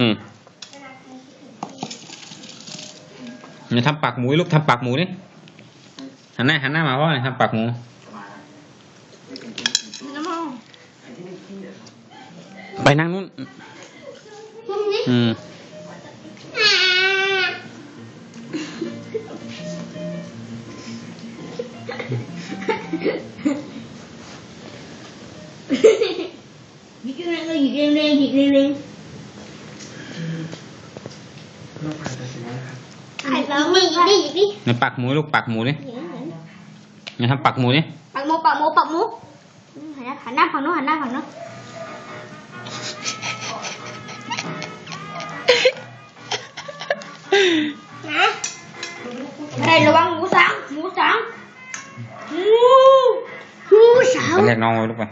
อืมเนี่ยทำปากหมูลูกทำปากหมูนี่หันหน้าหันหน้ามาพ่อเนี่ยทำปากหมูไปนั่งนู้นอืม你跟那个一个人一个人。 กดิในปากหมูลูกปากหมูนี่อย่าทำปากหมูนี่ปักหมูปักหมูปักหมูหันหน้าหันหน้าฝั่งโน้นหันหน้าฝั่งโน้นนะเฮ้ยระวังหมูสังหมูสังหมูหมูสังไปเรียกน้องมาลูกไป